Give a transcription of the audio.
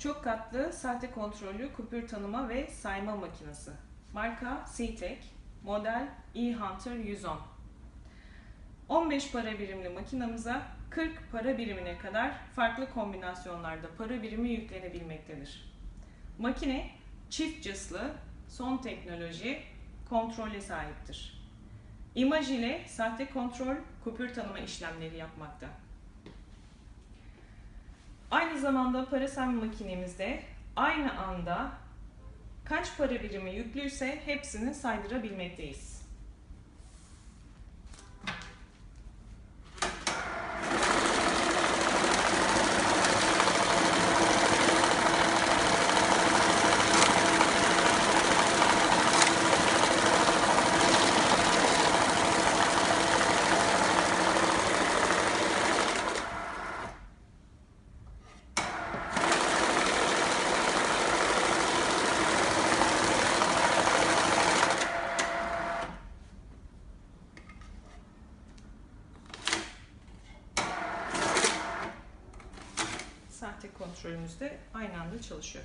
Çok katlı sahte kontrollü kupür tanıma ve sayma makinesi. Marka CTEK, model eHunter 110. 15 para birimli makinamıza 40 para birimine kadar farklı kombinasyonlarda para birimi yüklenebilmektedir. Makine çift cıslı, son teknoloji kontrole sahiptir. İmaj ile sahte kontrol kupür tanıma işlemleri yapmakta. Aynı zamanda para sayma makinemizde aynı anda kaç para birimi yüklüyse hepsini saydırabilmekteyiz. Sahte kontrolümüz de aynı anda çalışıyor.